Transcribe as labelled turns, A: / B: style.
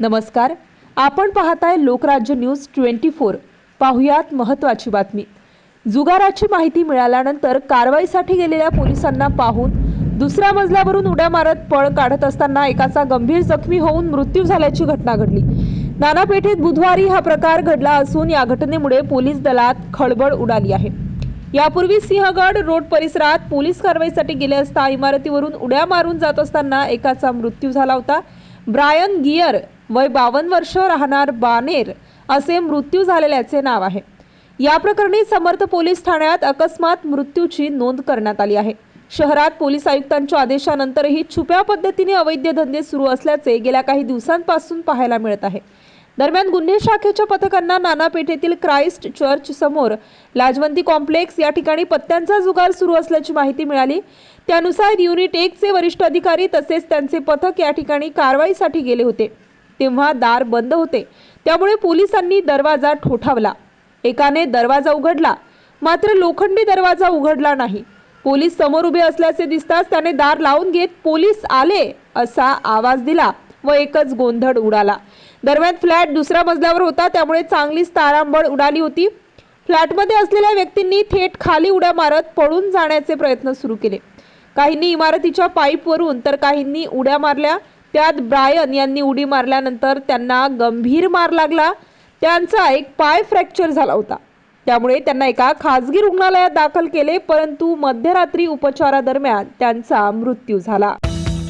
A: नमस्कार. आपण पाहताय लोकराज्य न्यूज ट्वेंटी फोर. पाहुयात महत्त्वाची बातमी. जुगाराची माहिती मिळाल्यानंतर कारवाईसाठी गेलेल्या पोलिसांना पाहून दुसऱ्या मजल्यावरून उड्या मारत पळ काढत असताना एकाचा गंभीर जखमी होऊन मृत्यू झाल्याची घटना घडली. नानापेठेत बुधवारी हा प्रकार घडला असून या घटनेमुळे पोलीस दलात खळबळ उडाली आहे. यापूर्वी सिंहगड रोड परिसरात पोलीस कारवाईसाठी गेले असता इमारतीवरून उड्या मारून जात असताना एकाचा मृत्यू झाला होता. ब्रायन गियर वय बावन्न वर्ष राहणार बानेर असे मृत्यू झालेल्याचे नाव आहे. या प्रकरणी समर्थ पोलीस ठाण्यात अकस्मात मृत्यूची नोंद करण्यात आली आहे. शहरात पोलीस आयुक्तांच्या आदेशानंतरही छुप्या पद्धतीने अवैध धंदे सुरू असल्याचे गेल्या काही दिवसांपासून पाहायला मिळत आहे. दरम्यान गुन्हे शाखेच्या पथकांना नाना पेठेतील क्राइस्ट चर्च समोर लाजवंती कॉम्प्लेक्स या ठिकाणी पत्त्यांचा जुगार सुरू असल्याची माहिती मिळाली. त्यानुसार युनिट एकचे वरिष्ठ अधिकारी तसेच त्यांचे पथक या ठिकाणी कारवाईसाठी गेले होते. तेव्हा दार बंद होते. त्यामुळे पोलिसांनी दरवाजा ठोठावला. एकाने दरवाजा उघडला. मात्र लोखंडी दरवाजा उघडला नाही. पोलीस समोर उभे असल्याचे दिसताच त्याने दार लावून घेत पोलीस आले असा आवाज दिला. व एकच गोंधळ उडाला. दरम्यान फ्लॅट दुसऱ्या मजल्यावर होता त्यामुळे चांगलीच तारांबळ उडाली होती. फ्लॅटमध्ये असलेल्या व्यक्तींनी थेट खाली उड्या मारत पळून जाण्याचे प्रयत्न सुरू केले. काहींनी इमारतीच्या पाईपवरून तर काहींनी उड्या मारल्या. त्यात ब्रायन यांनी उडी मारल्यानंतर त्यांना गंभीर मार लागला. त्यांचा एक पाय फ्रॅक्चर झाला होता. त्यामुळे त्यांना एका खासगी रुग्णालयात दाखल केले परंतु मध्यरात्री उपचारादरम्यान त्यांचा मृत्यू झाला.